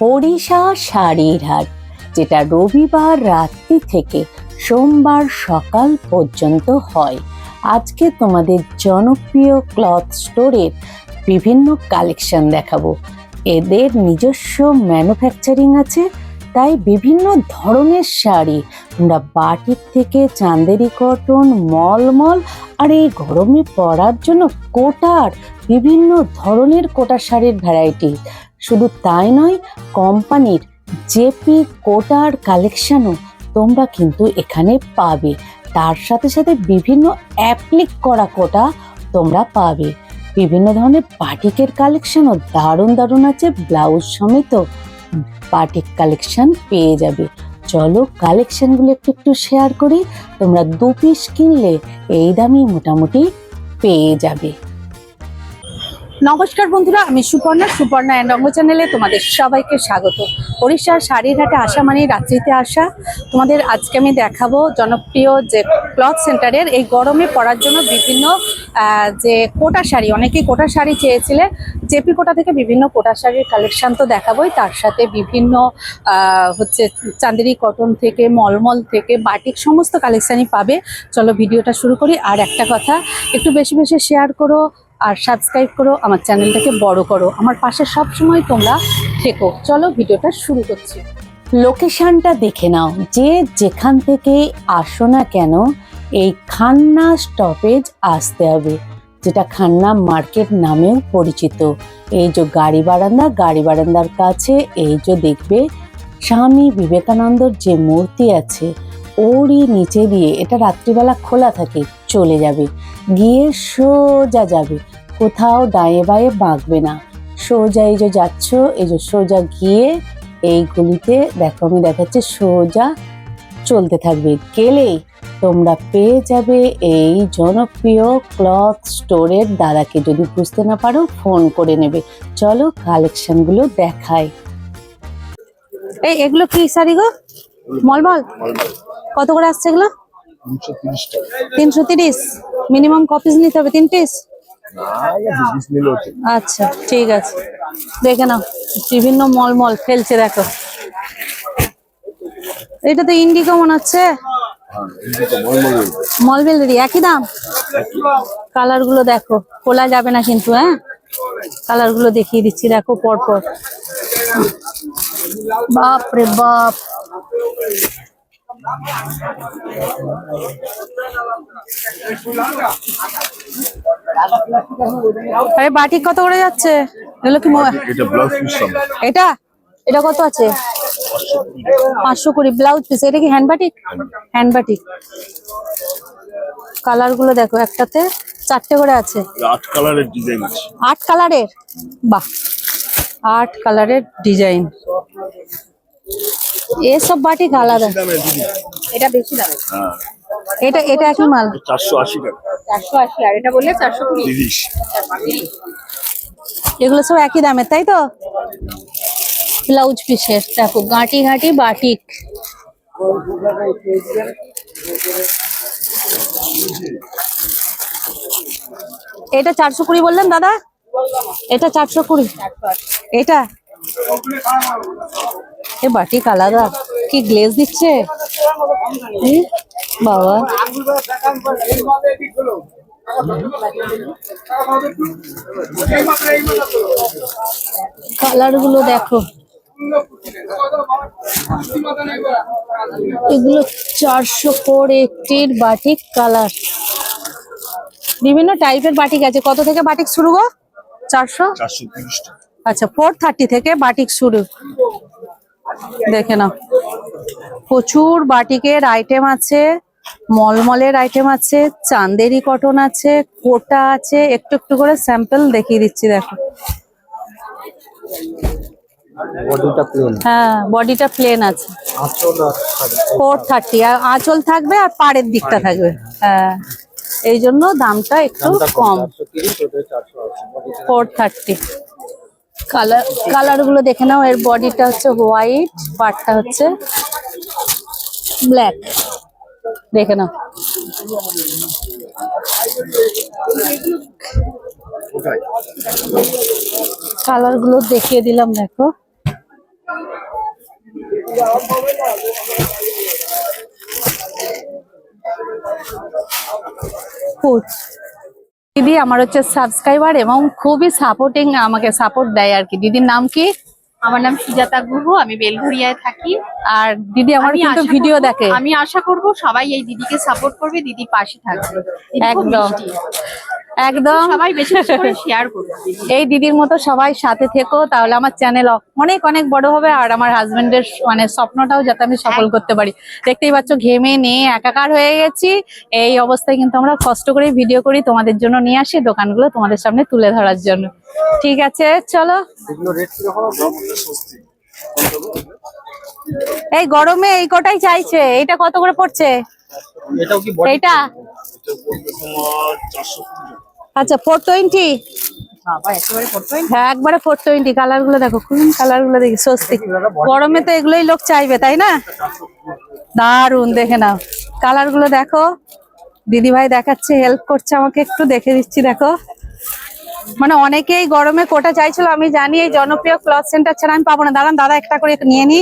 ওড়িশা শাড়ির হাট, যেটা রবিবার রাত্রি থেকে সোমবার সকাল পর্যন্ত হয়। আজকে তোমাদের জনপ্রিয় ক্লথ স্টোরের বিভিন্ন কালেকশন দেখাবো। এদের নিজস্ব ম্যানুফ্যাকচারিং আছে, তাই বিভিন্ন ধরনের শাড়ি, তোমরা বাটির থেকে চান্দেরি কটন মলমল, আর এই গরমে পরার জন্য কোটার বিভিন্ন ধরনের কোটা শাড়ির ভ্যারাইটি শুধু তাই নয়, কোম্পানির জেপি কোটার কালেকশনও তোমরা কিন্তু এখানে পাবে। তার সাথে সাথে বিভিন্ন অ্যাপ্লিক করা কোটা তোমরা পাবে। বিভিন্ন ধরনের বাটিকের কালেকশনও দারুণ দারুণ আছে ব্লাউজ সমেত বাটিক কালেকশন পেয়ে যাবে। চলো কালেকশনগুলো একটু একটু শেয়ার করি, তোমরা দু পিস কিনলে এই দামই মোটামুটি পেয়ে যাবে। নমস্কার বন্ধুরা, আমি সুপর্ণা সুপর্ণা অ্যান্ড রঙ্গ চ্যানেলে তোমাদের সবাইকে স্বাগত। ওড়িশার শাড়ির হাটে আসা মানে রাত্রিতে আসা। তোমাদের আজকে আমি দেখাবো জনপ্রিয় যে ক্লথ সেন্টারের এই গরমে পরার জন্য বিভিন্ন যে কোটা শাড়ি, অনেকেই কোটা শাড়ি চেয়েছিলে, জেপি কোটা থেকে বিভিন্ন কোটা শাড়ির কালেকশান তো দেখাবোই। তার সাথে বিভিন্ন হচ্ছে চান্দেরি কটন থেকে, মলমল থেকে বাটিক সমস্ত কালেকশানই পাবে। চলো ভিডিওটা শুরু করি। আর একটা কথা, একটু বেশি বেশি শেয়ার করো। আর সাবস্ক্রাইব করো, আমার চ্যানেলটাকে বড় করো। আমার পাশে সব সময় তোমরা থেকো। চলো ভিডিওটা শুরু করছি। লোকেশনটা দেখে নাও। যে যেখান থেকে আসো না কেন, এই খান্না স্টপেজ আসতে হবে, যেটা খান্না মার্কেট নামেও পরিচিত। এই যে গাড়ি বারান্দা, গাড়ি বারান্দার কাছে এই যে দেখবে স্বামী বিবেকানন্দর যে মূর্তি আছে, ওরই নিচে দিয়ে, এটা রাত্রিবেলা খোলা থাকে চলে যাবে। গিয়ে সোজা যাবে। কোথাও ডায়ে বায়ে বাঁকবে না। সোজা এই যে যাচ্ছ এই যে সোজা গিয়ে এই গুলিতে দেখো আমি দেখাচ্ছি সোজা চলতে থাকবে। গেলেই তোমরা পেয়ে যাবে এই জনপ্রিয় ক্লথ স্টোরের দাদাকে যদি বুঝতে না পারো ফোন করে নেবে। চলো কালেকশনগুলো দেখায় এই এগুলো কি শাড়ি গো? মলমল। কত করে আসছে এগুলো? তিনশো তিরিশ মিনিমাম কপিস নিতে হবে? তিন পিস আচ্ছা ঠিক আছে। দেখে নাও বিভিন্ন মলমল ফেলছে দেখো। এটা তো ইন্ডিগো মনে হচ্ছে? হ্যাঁ মলবেলেরই একই দাম? কালারগুলো দেখো খোলা যাবে না কিন্তু হ্যাঁ? কালারগুলো দেখিয়ে দিচ্ছি দেখো পরপর। বাপ রে বাপ। আরে বাটিক কত করে যাচ্ছে? এগুলো কি এটা ব্লাউজ পিস এটা? এটা কত আছে? পাঁচশো কুড়ি ব্লাউজ পিস এটা কি হ্যান্ড বাটিক হ্যান্ড বাটিক কালারগুলো দেখো একটাতে চারটে করে আছে। আট কালারের ডিজাইন আছে। আট কালারের বাহ। আট কালারের ডিজাইন এসব বাটিক আলাদা দামে এটা বেশি দাম হ্যাঁ। এটা এটা একই মাল? চারশো আশি টাকা। চারশো আশি আর এটা বললে চারশো কুড়ি। তিরিশ। এগুলো সব একই দামের তাই তো? ব্লাউজ পিসের দেখো গাঁটি ঘাটি বাটিক। এটা চারশো কুড়ি বললেন দাদা? এটা চারশো কুড়ি। এটা? এ বাটিক আলাদা কি গ্লেজ দিচ্ছে? বাবা। কালারগুলো দেখো। এগুলো চারশো ফোর এইটির বাটিক কালার। বিভিন্ন টাইপের বাটিক আছে। কত থেকে বাটিক শুরু গো? চারশো? চারশো তিরিশ টাকা আচ্ছা ফোর থার্টি থেকে বাটিক শুরু। দেখে নাও। প্রচুর বাটিকের আইটেম আছে মলমলের আইটেম আছে চান্দেরি কটন আছে কোটা আছে একটু একটু করে স্যাম্পল দেখিয়ে দিচ্ছি দেখো। বডিটা প্লেন হ্যাঁ বডিটা প্লেন আছে। ফোর থার্টি আর আঁচল থাকবে আর পাড়ের দিকটা থাকবে। হ্যাঁ এই জন্য দামটা একটু কম। ফোর থার্টি কালার কালারগুলো দেখে নাও। এর বডিটা হচ্ছে হোয়াইট পার্টটা হচ্ছে ব্ল্যাক দেখে নাও। কালারগুলো দেখিয়ে দিলাম, দেখো। কুচ দিদি আমার হচ্ছে সাবস্ক্রাইবার এবং খুবই সাপোর্টিং আমাকে সাপোর্ট দেয় আর কি। দিদির নাম কি? আমার নাম সুজাতা গুহু আমি বেলঘুরিয়ায় থাকি। আর দিদি আমার কিন্তু ভিডিও দেখে। আমি আশা করব সবাই এই দিদিকে সাপোর্ট করবে দিদি পাশে থাকবে। একদম। একদম। সবাই বেশি করে শেয়ার করবে। এই দিদির মতো সবাই সাথে থেকো তাহলে আমার চ্যানেল অনেক অনেক বড় হবে আর আমার হাজবেন্ডের মানে স্বপ্নটাও যাতে আমি সফল করতে পারি। দেখতেই পাচ্ছ ঘেমে নিয়ে একাকার হয়ে গেছি। এই অবস্থায় কিন্তু আমরা কষ্ট করে ভিডিও করি তোমাদের জন্য নিয়ে আসি দোকানগুলো তোমাদের সামনে তুলে ধরার জন্য। ঠিক আছে চলো? এই গরমে এই কটাই চাইছে? এইটা কত করে পড়ছে? এটাও কি বডি এটা তোমার চারশো কুড়ি। আচ্ছা ফোর টোয়েন্টি হ্যাঁ একবারে ফোর টোয়েন্টি কালারগুলো দেখো কোন কালারগুলো দেখি স্বস্তি। গরমে তো এগুলোই লোক চাইবে তাই না? দারুণ দেখে নাও। কালারগুলো দেখো। দিদি ভাই দেখাচ্ছে হেল্প করছে আমাকে একটু দেখে দিচ্ছি দেখো। মানে অনেকেই গরমে কোটা চাইছিল আমি জানি এই জনপ্রিয় ক্লথ সেন্টার ছাড়া আমি পাবো না। দাঁড়ান দাদা একটা করে একটু নিয়ে নি।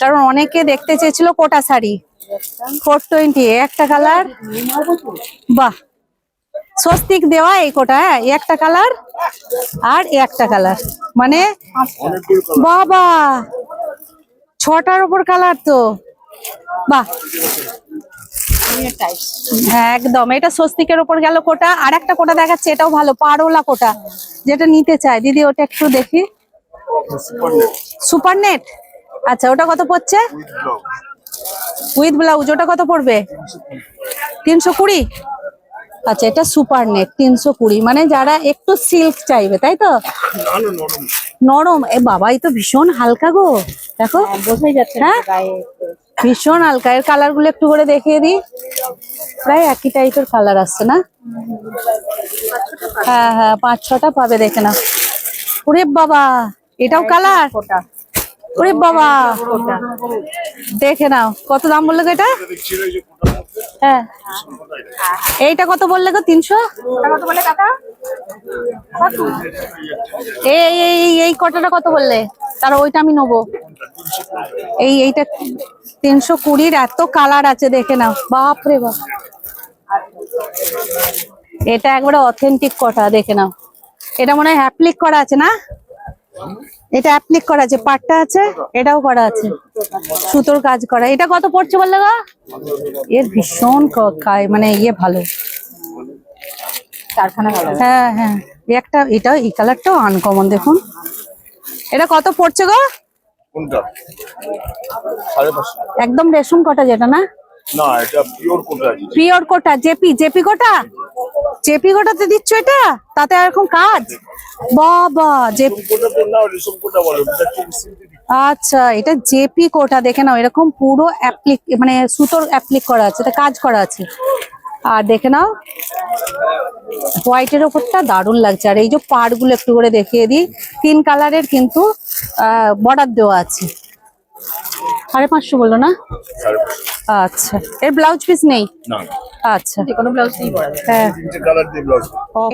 কারণ অনেকে দেখতে চেয়েছিল কোটা শাড়ি। ফোর টোয়েন্টি একটা কালার। বাহ! স্বস্তিক দেওয়া এই কোটা হ্যাঁ একটা কালার আর একটা কালার মানে বাবা ছটার উপর কালার তো। বাহ। হ্যাঁ একদম। এটা স্বস্তিকের উপর গেল কোটা। আর একটা কোটা দেখাচ্ছে এটাও ভালো পারোলা কোটা। যেটা নিতে চায়। দিদি ওটা একটু দেখি। সুপার নেট আচ্ছা ওটা কত পড়ছে? উইথ ব্লাউজ ওটা কত পড়বে? তিনশো কুড়ি? আচ্ছা এটা সুপার নেট তিনশো কুড়ি। মানে যারা একটু সিল্ক চাইবে তাই তো? নরম। নরম। এ বাবা এই তো ভীষণ হালকা গো। দেখো। বোঝাই যাচ্ছে হ্যাঁ? ভীষণ হালকা। এর কালারগুলো একটু করে দেখিয়ে দিই। প্রায় একই টাইপের কালার আসছে না? হ্যাঁ হ্যাঁ পাঁচ ছটা পাবে দেখে না ওরে বাবা এটাও কালার? ওরে বাবা। দেখে নাও কত দাম বলল গো এটা? হ্যাঁ। এইটা কত বললে গো? তিনশো? কত কাকা? এই এই এই কটাটা কত বললে? তার ওইটা আমি নেব। এই এইটা তিনশো কুড়ির এত কালার আছে দেখে নাও। বাপ রে বাপ। এটা একবারে অথেন্টিক কটা দেখে নাও। এটা মনে হয় অ্যাপ্লিক করা আছে না? এটা অ্যাপ্লিক করা আছে পাটটা আছে এটাও করা আছে। সুতোর কাজ করা। এটা কত পড়ছে বললে গো? এর ভীষণ মানে ইয়ে ভালো। কারখানা হ্যাঁ হ্যাঁ। এই একটা এটা এই কালারটাও আনকমন দেখুন। এটা কত পড়ছে গো? একদম রেশম কটা যেটা না? না এটা pure Kota. Pure Kota JP JP Kota? JP কোটাতে দিচ্ছ এটা? তাতে এরকম কাজ? বাবা জেপি আচ্ছা এটা জেপি কোটা দেখে নাও এরকম পুরো অ্যাপ্লিক মানে সুতোর অ্যাপ্লিক করা আছে এটা কাজ করা আছে। আর দেখে নাও হোয়াইটের ওপরটা দারুণ লাগছে। আর এই যে পাড়গুলো একটু করে দেখিয়ে দিই তিন কালারের কিন্তু বর্ডার দেওয়া আছে। সাড়ে পাঁচশো বলল না? আচ্ছা। এর ব্লাউজ পিস নেই? আচ্ছা। যে কোনো ব্লাউজ পরা হ্যাঁ।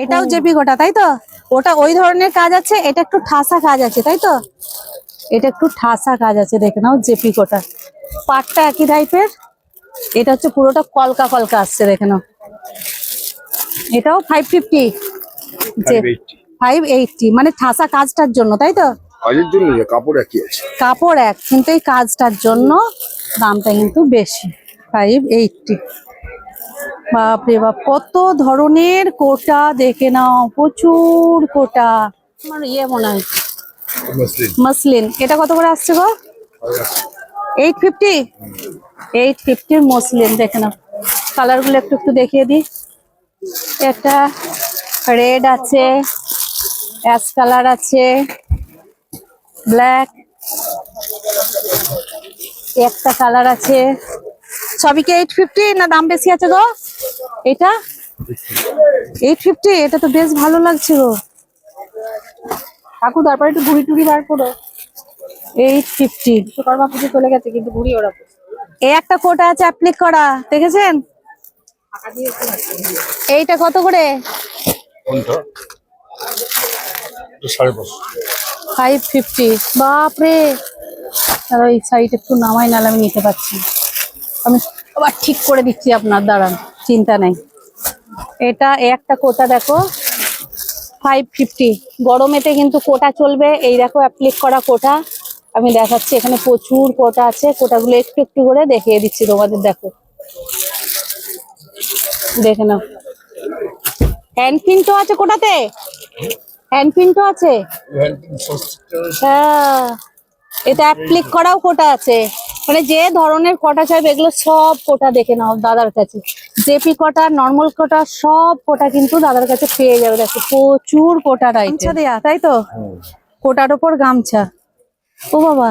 এটাও জেপি কোটা তাই তো? ওটা ওই ধরনের কাজ আছে এটা একটু ঠাসা কাজ আছে তাই তো? এটা একটু ঠাসা কাজ আছে দেখে নাও জেপি কোটা পাটটা একই টাইপের এটা হচ্ছে পুরোটা কলকা কলকা আসছে দেখে নাও। এটাও ফাইভ ফিফটি ফাইভ এইটটি মানে ঠাসা কাজটার জন্য তাই তো? কাজের জন্য কাপড় একই আছে? কাপড় এক কিন্তু এই কাজটার জন্য দামটা কিন্তু বেশি ফাইভ এইটটি বাপরে বাপ কত ধরনের কোটা দেখে নাও প্রচুর কোটা। আমার ইয়ে মনে হয়। মসলিন এটা কত করে আসছে গো? এইট ফিফটি এইট ফিফটির মসলিন দেখে নাও। কালারগুলো একটু একটু দেখিয়ে দিই। একটা রেড আছে অ্যাশ কালার আছে। ব্ল্যাক একটা কালার আছে। সবই কি এইট ফিফটি না দাম বেশি আছে গো? এটা? এইট ফিফটি এটা তো বেশ ভালো লাগছে গো। কাকু তারপরে একটু ঘুড়ি টুড়ি বার করো। এইট ফিফটি বিশ্বকর্মা পুজো চলে গেছে কিন্তু ঘুরি ওরা এই একটা কোটা আছে অ্যাপ্লিক করা। দেখেছেন? এইটা কত করে? সাড়ে পাঁচশো। ফাইভ ফিফটি বাপরে। আর ওই সাইড একটু নামাই, নাহলে আমি নিতে পারছি আমি আবার ঠিক করে দিচ্ছি আপনার, দাঁড়ান, চিন্তা নেই। এটা একটা কোটা দেখো ফাইভ ফিফটি গরমেতে কিন্তু কোটা চলবে, এই দেখো অ্যাপ্লিক করা কোটা। আমি দেখাচ্ছি, এখানে প্রচুর কোটা আছে। কোটাগুলো একটু একটু করে দেখিয়ে দিচ্ছি তোমাদের, দেখো। দেখে নাও। হ্যান্ড প্রিন্টও আছে কোটাতে? হ্যান্ড প্রিন্টও আছে? হ্যাঁ। এটা অ্যাপ্লিক করাও কোটা আছে। মানে যে ধরনের কোটা চাইবে এগুলো সব কোটা দেখে নাও দাদার কাছে। জেপি কোটা নর্মাল কোটা সব কোটা কিন্তু দাদার কাছে পেয়ে যাবে। দেখো প্রচুর কোটার আইটেম দেয়া তাই তো? কোটার ওপর গামছা। ও বাবা।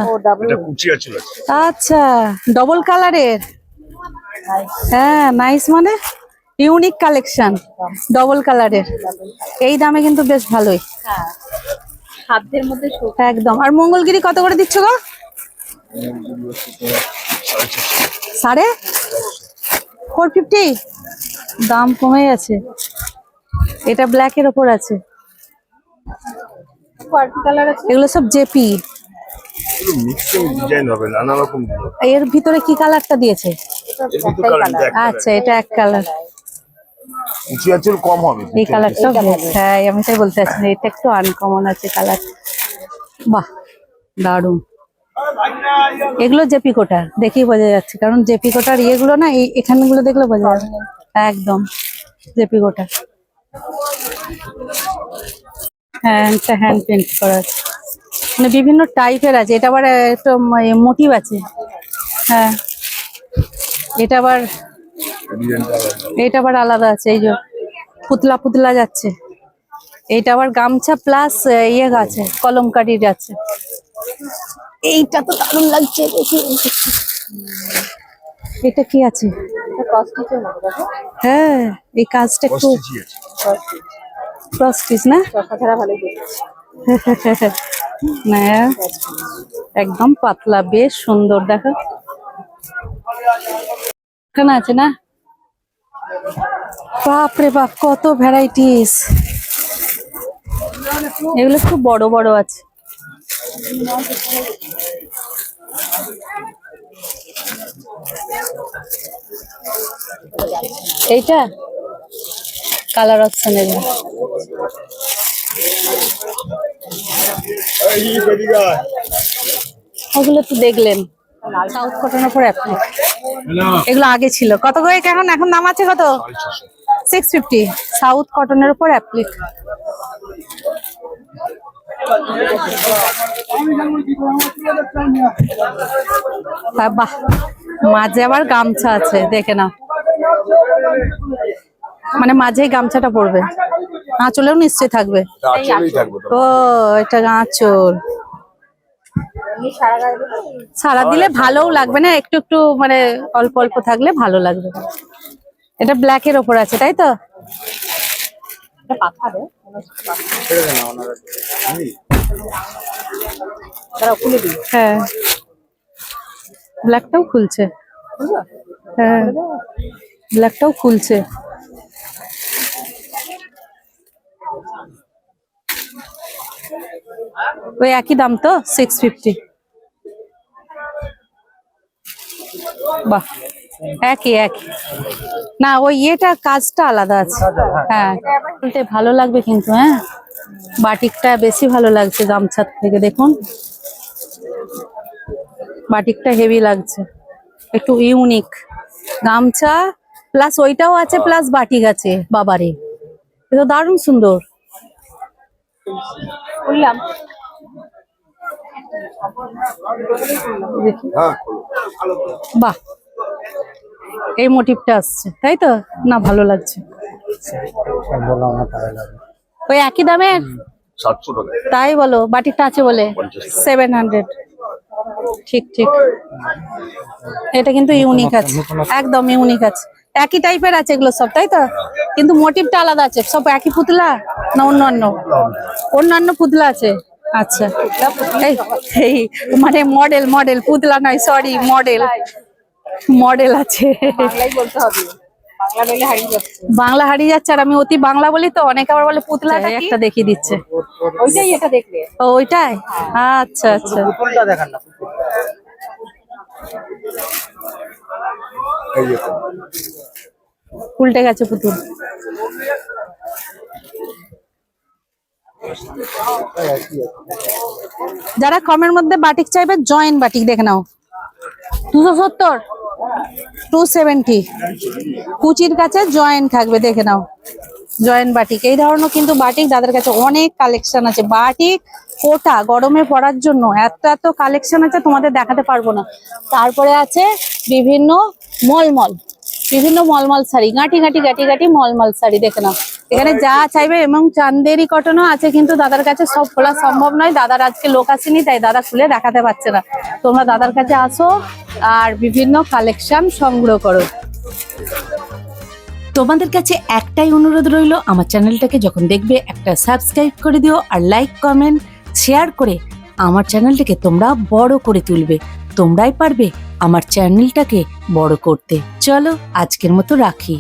আচ্ছা ডবল কালারের হ্যাঁ নাইস মানে? ইউনিক কালেকশন ডবল কালারের এই দামে কিন্তু বেশ ভালোই। সাধ্যের মধ্যে একদম। আর মঙ্গলগিরি কত করে দিচ্ছ গো? সাড়ে ফোর ফিফটি দাম কমে গেছে। এটা ব্ল্যাকের ওপর আছে। কালার আছে? এগুলো সব জেপি। এর ভিতরে কি কালারটা দিয়েছে? এর আচ্ছা এটা এক কালার চুল কম হবে। এই কালারটা হ্যাঁ আমি তাই বলতে চাচ্ছি এটা একটু আনকমন আছে কালার বাহ দারুণ। এগুলো জেপি কোটার দেখেই বোঝা যাচ্ছে কারণ জেপি কোটার ইয়েগুলো না এই এখানগুলো দেখলে বোঝা যাবে একদম জেপি কোটার। হ্যাঁ হ্যান্ড পেন্ট করা আছে। মানে বিভিন্ন টাইপের আছে এটা আবার একটু মোটিভ আছে। হ্যাঁ এটা আবার। এটা আবার আলাদা আছে এই যে পুতলা পুতলা যাচ্ছে। এইটা আবার গামছা প্লাস ইয়ে আছে কলমকারি যাচ্ছে এইটা তো দারুণ লাগছে দেখি। এটা কি আছে? হ্যাঁ এই কাজটা ক্রস পিস না? না একদম পাতলা বেশ সুন্দর দেখা। আছে না? বাপ রে বাপ কত ভ্যারাইটিস এগুলো খুব বড় বড় আছে। এইটা? কালার অপশন এগুলো ওগুলো তো দেখলেন। সাউথ কটনের উপর অ্যাপ্লিক এগুলো আগে ছিল। কত করে এখন? এখন দাম আছে কত? সিক্স ফিফটি সাউথ কটনের উপর অ্যাপ্লিক বাহ মাঝে আবার গামছা আছে দেখে না মানে মাঝেই গামছাটা পড়বে আঁচলেও নিশ্চয়ই থাকবে। ও এটা আঁচল। সারা দিলে সারা দিলে ভালোও লাগবে না একটু একটু মানে অল্প অল্প থাকলে ভালো লাগবে। এটা ব্ল্যাক এর ওপর আছে তাই তো? হ্যাঁ। ব্ল্যাকটাও খুলছে। হ্যাঁ। ব্ল্যাকটাও খুলছে। ওই একই দাম তো সিক্স ফিফটি বাহ একই একই। না ওই ইয়েটা কাজটা আলাদা আছে। হ্যাঁ। ভালো লাগবে কিন্তু হ্যাঁ? বাটিকটা বেশি ভালো লাগছে গামছার থেকে দেখুন। বাটিকটা হেভি লাগছে। একটু ইউনিক। গামছা প্লাস ওইটাও আছে প্লাস বাটিক আছে বাবারে। এটা দারুণ সুন্দর। বললাম বাহ। এই মোটিভটা আসছে তাই তো? না ভালো লাগছে। ওই একই দামের তাই বলো বাটিকটা আছে বলে। সেভেন হান্ড্রেড ঠিক ঠিক। এটা কিন্তু ইউনিক আছে। একদম ইউনিক আছে। একই টাইপের আছে এগুলো সব তাই তো? কিন্তু মোটিভটা আলাদা আছে। সব একই পুতলা না অন্যান্য? অন্যান্য পুতলা আছে। আচ্ছা। এই মানে মডেল মডেল পুতলা নয় সরি মডেল মডেল আছে। বাংলা হারিয়ে যাচ্ছে। আর আমি অতি বাংলা বলি তো অনেকে আবার বলে পুতলা একটা দেখিয়ে দিচ্ছে। ওইটাই ওইটাই? আচ্ছা আচ্ছা। উল্টে গেছে পুতুল। যারা কমের মধ্যে বাটিক চাইবে জয়েন্ট বাটিক দেখে নাও। দুশো সত্তর টু সেভেন্টি কুচির কাছে জয়েন্ট থাকবে, দেখে নাও। Joint batik. এই ধরনের কিন্তু বাটিক দাদার কাছে অনেক কালেকশন আছে। বাটিক, কোটা গরমে পড়ার জন্য এত এত কালেকশন আছে, তোমাদের দেখাতে পারব না। তারপরে আছে বিভিন্ন মলমল। বিভিন্ন মলমল শাড়ি। গাঁটি গাঁটি গাঁটি গাঁটি মলমল শাড়ি, দেখে নাও। এখানে যা চাইবে এবং চান্দেরি কটনও আছে কিন্তু দাদার কাছে সব খোলা সম্ভব নয়। দাদার আজকে লোক আসেনি তাই দাদা খুলে দেখাতে পারছে না। তোমরা দাদার কাছে আসো আর বিভিন্ন কালেকশন সংগ্রহ করো। তোমাদের কাছে একটাই অনুরোধ রইল আমার চ্যানেলটাকে যখন দেখবে একটা সাবস্ক্রাইব করে দিও আর লাইক কমেন্ট শেয়ার করে আমার চ্যানেলটাকে তোমরা বড় করে তুলবে। তোমরাই পারবে আমার চ্যানেলটাকে বড় করতে। চলো আজকের মতো রাখি।